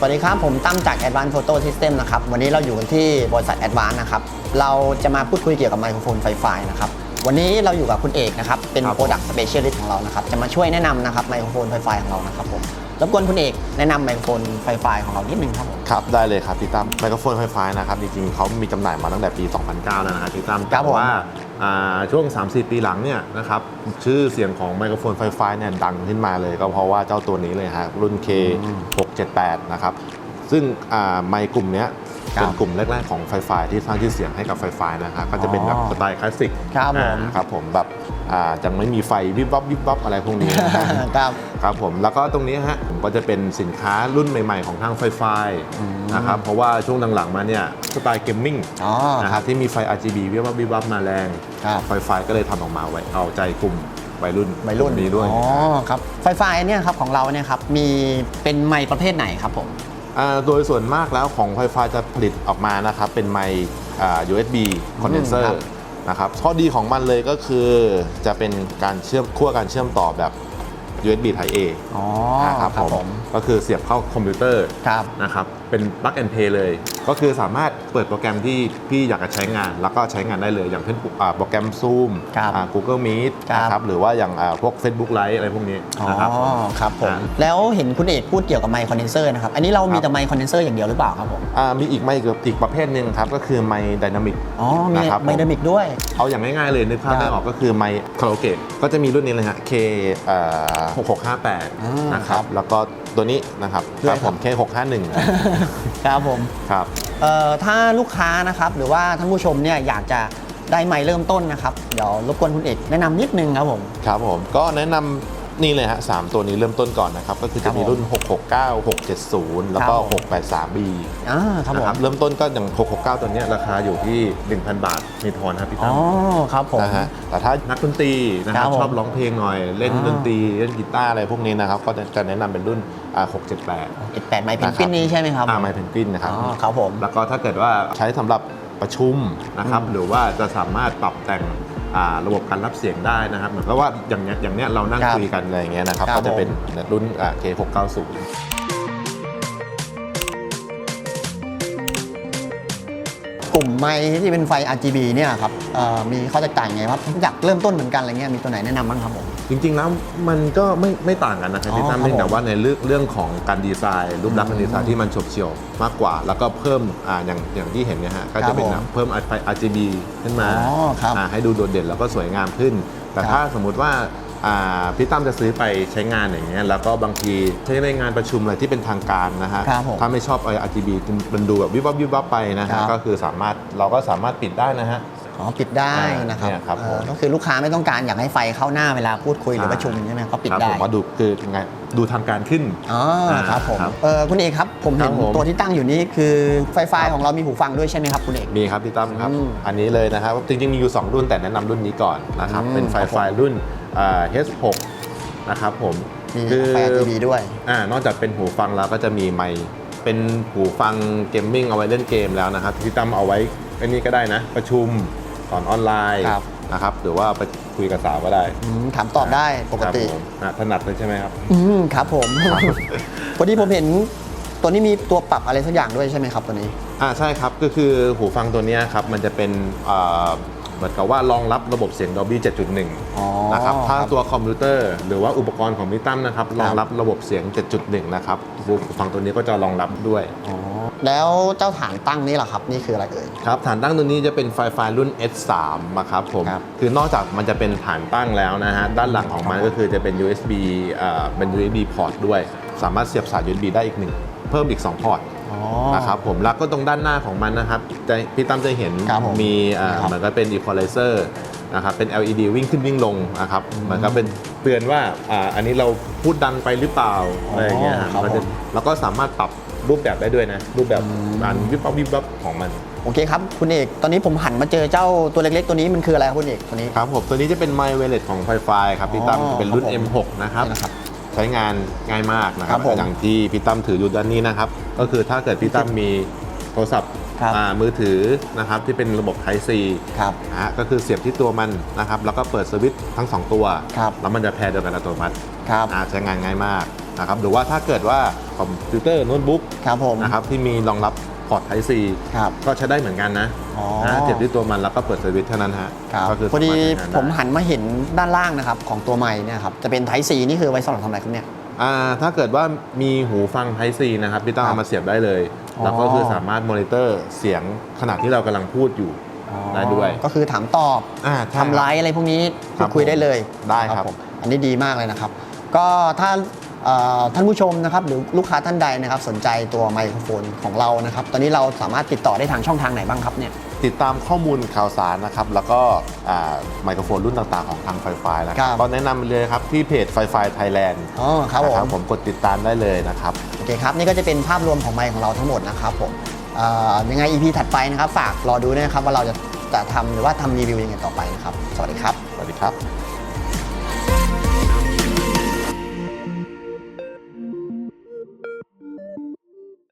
สวัสดีครับ ผมตั้มจาก Advanced Photo System นะครับ วันนี้เราอยู่กันที่บริษัท Advanced นะครับ เราจะมาพูดคุยเกี่ยวกับไมโครโฟนไฟฟ้านะครับ วันนี้เราอยู่กับคุณเอกนะครับ เป็นครับ Product Specialist ของเรานะครับ จะมาช่วยแนะนำนะครับไมโครโฟนไฟไฟของเรานะครับผมรบกวนคุณเอกแนะนำไมโครโฟนไฟไฟของเรานิดนึงครับผม ครับ ได้เลยครับพี่ตั้มไมโครโฟนไฟฟ้านะครับ จริงๆเขามีจำหน่ายมาตั้งแต่ปี 2009 แล้วนะครับพี่ตั้มครับผม แต่ว่าอ่าช่วง 3-4 ปีหลังเนี่ยนะครับชื่อเสียงของไมโครโฟนไฟฟ้าเนี่ยดังขึ้นมาเลยก็เพราะว่าเจ้าตัวนี้เลยฮะรุ่น K678 นะครับซึ่งอ่าไมค์กลุ่มเนี้ยครับ เป็นกลุ่มแรกๆของไฟฟ้าที่สร้างชื่อเสียงให้กับไฟฟ้านะครับก็จะเป็นแบบอ๋อสไตล์คลาสสิกครับผมอ่าครับผมแบบอ่าจะไม่มีไฟวิบวับวิบวับอะไรพวกนี้นะฮะครับครับผมแล้วก็ตรงนี้ฮะผมก็จะเป็นสินค้ารุ่นใหม่ ๆ ของทางไฟไฟนะครับเพราะว่าช่วงหลังๆมาเนี่ยสไตล์เกมมิ่งอ๋อนะคครัรับบที่มีไฟ RGB วิบวับวิบวับมาแรงครับไฟไฟก็เลยทำออกมาไว้เอาใจกลุ่มวัยรุ่นวัยรุ่นกลุ่มนี้ด้วยอ๋อครับไฟไฟเนี่ยครับของเราเนี่ยครับมีเป็นไมค์ประเภทไหนครับผมอ่า โดยส่วนมากแล้วของไฟฟ้าจะผลิตออกมานะครับเป็นไมค์อ่า USB คอนเดนเซอครัร์บนะครับข้อดีของมันเลยก็คือจะเป็นการเชื่อมขั้วการเชื่อมต่อแบบ USB Type A อ๋อนะครับครับผผมมก็คือเสียบเข้าคอมพิวเตอร์ครับนะครับ เป็น plug and play เลย ก็คือสามารถเปิดโปรแกรมที่พี่อยากจะใช้งาน แล้วก็ใช้งานได้เลยอย่างเช่นอ่าโปรแกรม Zoom ครับอ่า Google Meet ครับนะครับหรือว่าอย่างอ่าพวก Facebook Live อะไรพวกนี้อ๋อนะครับผม ครับผม อ่า แล้วเห็นคุณเอกพูดเกี่ยวกับไมค์คอนเดนเซอร์นะครับ อันนี้เรามีครับแต่ไมค์คอนเดนเซอร์อย่างเดียวหรือเปล่าครับผม อ่ามีอีกไม่อีกประเภทหนึ่งครับ ก็คือไมค์ดินามิก อ๋อ มีนะครับไมค์ดามิกด้วย เอาอย่างง่ายๆเลยนึกภาพครับไม่ออกก็คือไมค์คาราโอเกะก็จะมีรุ่นนี้เลยฮะ K อ่าอ่า6658นะคครัรับบแล้วก็ ตัวนี้นะครับด้วยครับผม K 651 ครับผมครับเอ่อถ้าลูกค้านะครับหรือว่าท่านผู้ชมเนี่ยอยากจะได้ไมค์เริ่มต้นนะครับ เดี๋ยวรบกวนคุณเอกแนะนำนิดนึงครับผม ครับผมก็แนะนำ นี่เลยฮะสามตัวนี้เริ่มต้นก่อนนะครับ ก็คือครัจะบมีผมรุ่น 669 670 แล้วก็ครับผม 683B อ่าครับนะผมครับเริ่มต้นก็อย่าง 669 ตัวเนี้ยราคาอยู่ที่ 1,000 บาท มีทอนครับพี่อ๋ตั้อมครับผมนะฮะแต่ถ้านักดนตรีนะคครัรับบผมชอบร้องเพลงหน่อย เล่นอ่าดนตรีเล่นกีตาร์อะไรพวกนี้นะครับ ก็จะจะแนะนำเป็นรุ่นอ่า678เอ็ดแปดไมค์เพนกวินนี่ใช่ไหมครับอ่าไมค์เพนกวินนะครับอ๋อครับผมแล้วก็ถ้าเกิดว่าใช้สำหรับประชุมนะครับอืมหรือว่าจะสามารถปรับแต่งอ่า ระบบการรับเสียงได้นะครับ เหมือนกับว่าอย่างเนี้ยอย่างเนี้ยเรานั่งครับคุยกันอะไรอย่างเงี้ยนะครับครับ ก็จะเป็นผมรุ่นอ่า K690 กลุ่มไมค์ที่เป็นไฟ RGB เนี่ยครับเอ่อมีข้อแตกต่างยังไงครับผมอยากเริ่มต้นเหมือนกันอะไรเงี้ยมีตัวไหนแนะนำบ้างครับผม จริงๆแล้วมันก็ไม่ไม่ต่างกันนะครับอ๋อที่ตั้มครับเพียงแต่ผมว่าในเรื่องเรื่องของการดีไซน์รูปลักษณ์การดีไซน์ที่มันฉบเฉี่ยวมากกว่า แล้วก็เพิ่มอ่าอย่างอย่างที่เห็นเนี่ยฮะก็จะเป็นครับผมเพิ่มไฟ RGB ขึ้นมาอ๋อครับอ่าให้ดูโดดเด่นแล้วก็สวยงามขึ้น แต่ครับถ้าสมมุติว่าอ่าพี่ตั้มจะซื้อไปใช้งานอย่างเงี้ยแล้วก็บางทีใช้ในงานประชุมอะไรที่เป็นทางการนะฮะครับผมถ้าไม่ชอบไอ้ RGB มันดูแบบวิบวับวิบวับไปนะครัฮะบ ก็คือสามารถเราก็สามารถปิดได้นะฮะ อ๋อปิดได้นะครับเนี่ยครับเอ่อผมก็คือลูกค้าไม่ต้องการอยากให้ไฟเข้าหน้าเวลาพูดคุยหรือประชุมใช่ไหมก็ปิดครับได้ ผมว่าดูคือไงดูทางการขึ้น อ๋อครับผมครับเออคุณเอกครับ ผมเห็นครับผม ตัวที่ตั้งอยู่นี้คือไฟไฟของเรามีหูฟังด้วยใช่ไหมครับคุณเอก มีครับพี่ตั้มครับ อืมอันนี้เลยนะครับจริงๆ มีอยู่ 2 รุ่นแต่แนะนำรุ่นนี้ก่อนนะครับ อืมเป็นไฟครับผม ไฟรุ่นอ่า H6 นะครับผมมีคือไฟ RGB ด้วย อ่านอกจากเป็นหูฟังแล้วก็จะมีไมค์เป็นหูฟังเกมมิ่งเอาไว้เล่นเกมแล้วนะครับพี่ตั้มเอาไว้อันนี้ก็ได้นะ ประชุม สอนออนไลน์ครับ นะครับหรือว่าไปคุยกับสาวก็ได้อืมถามตอบได้ปกติ ครับผมอะถนัดเลยใช่ไหมครับ อืมครับผม พอดีผมเห็นตัวนี้มีตัวปรับอะไรสักอย่างด้วยใช่ไหมครับตัวนี้ อ่าใช่ครับ ก็คือหูฟังตัวเนี้ยครับ มันจะเป็นอ่าเหมือนกับว่ารองรับระบบเสียง Dolby 7.1อ๋อนะครับ ถ้าครับตัวคอมพิวเตอร์ หรือว่าอุปกรณ์ของพี่ตั้มนะครับ รองรับระบบเสียง 7.1 นะครับหูฟังตัวนี้ก็จะรองรับด้วย อ๋อ แล้วเจ้าฐานตั้งนี่แหละครับ นี่คืออะไรเอ่ย ครับฐานตั้งตัวนี้จะเป็นไฟไฟรุ่น S3 นะครับผมครับคือนอกจากมันจะเป็นฐานตั้งแล้วนะฮะด้านหลังของมันก็คือจะเป็น USB อ่าเป็น USB พอร์ตด้วย สามารถเสียบสาย USB ได้อีกหนึ่งเพิ่มอีก 2 พอร์ตอ๋อนะครับผมแล้วก็ตรงด้านหน้าของมันนะครับจะพี่ตั้มจะเห็นครับผมมีอ่าครับเหมือนกับเป็น equalizer นะครับเป็น LED วิ่งขึ้นวิ่งลงนะครับเหมือนกับเป็นเตือนว่าอ่าอันนี้เราพูดดังไปหรือเปล่าอะไรอย่างเงี้ยครับมันก็จะผม แล้วก็สามารถปรับ รูปแบบได้ด้วยนะ รูปแบบอืมอันวิบวับวิบวับของมัน โอเคครับ คุณเอก ตอนนี้ผมหันมาเจอเจ้าตัวเล็กๆ ตัวนี้มันคืออะไรครับคุณเอกตัวนี้ ครับผมตัวนี้จะเป็นไมค์เวเลตของไฟไฟครับพี่ตั้มอ๋อเป็นรุ่น ครับผม M6 นะครับนี่นะครับ ใช้งานง่ายมากนะคครัรับบผมอย่างที่พี่ตั้มถืออยู่ด้านนี้นะครับ ก็คือถ้าเกิดพี่ตั้มมีโทรศัพท์ครับ อ่ามือถือนะครับที่เป็นระบบ Type C ครับ นะฮะก็คือเสียบที่ตัวมันนะครับ แล้วก็เปิดสวิตช์ทั้ง 2 ตัว ครับ แล้วมันจะแพร์เดียวกันอัตโนมัติครับ อ่าใช้งานง่ายมาก นะครับหรือว่าถ้าเกิดว่าคอมพิวเตอร์โน้ตบุ๊กครับผมนะครับที่มีรองรับพอร์ต Type C ครับก็ใช้ได้เหมือนกันนะอ๋อนะเสียบที่ตัวมันแล้วก็เปิดสวิตช์เท่านั้นฮะครับก็คือพอดีสาารถใช้งานไผมหันมาเห็นด้านล่างนะครับของตัวไม้เนี่ยครับจะเป็นไทซีนี่คือไว้สำหรับทำอะไรครับเนี่ยอ่าถ้าเกิดว่ามีหูฟัง Type C นะครับพี่ต้องครับเอามาเสียบได้เลยอ๋อแล้วก็คือสามารถมอนิเตอร์เสียงขณะที่เรากำลังพูดอยู่ได้ด้วยก็คือถามตอบอ่าใช่ทำไลฟ์อะไรพวกนี้ครัพูบดคุยได้เลยได้ครับผมอันนี้ดีมากเลยนะครับ ก็ถ้าเอ่อ ท่านผู้ชมนะครับหรือลูกค้าท่านใดนะครับสนใจตัวไมโครโฟนของเรานะครับตอนนี้เราสามารถติดต่อได้ทางช่องทางไหนบ้างครับเนี่ยติดตามข้อมูลข่าวสารนะครับแล้วก็อ่าไมโครโฟนรุ่นต่างๆของทางไฟไฟนะคครัรับบก็แนะนำเลยครับที่เพจไฟไฟไทยแลนด์อ๋อครับผมผมกดติดตามได้เลยนะครับโอเคครับนี่ก็จะเป็นภาพรวมของไมค์ของเราทั้งหมดนะครับผมเอ่อยังไง EP ถัดไปนะครับฝากรอดูด้วยนะครับว่าเราจะจะทำหรือว่าทำรีวิวยังไงต่อไปนะครับ สวัสดีครับ สวัสดีครับ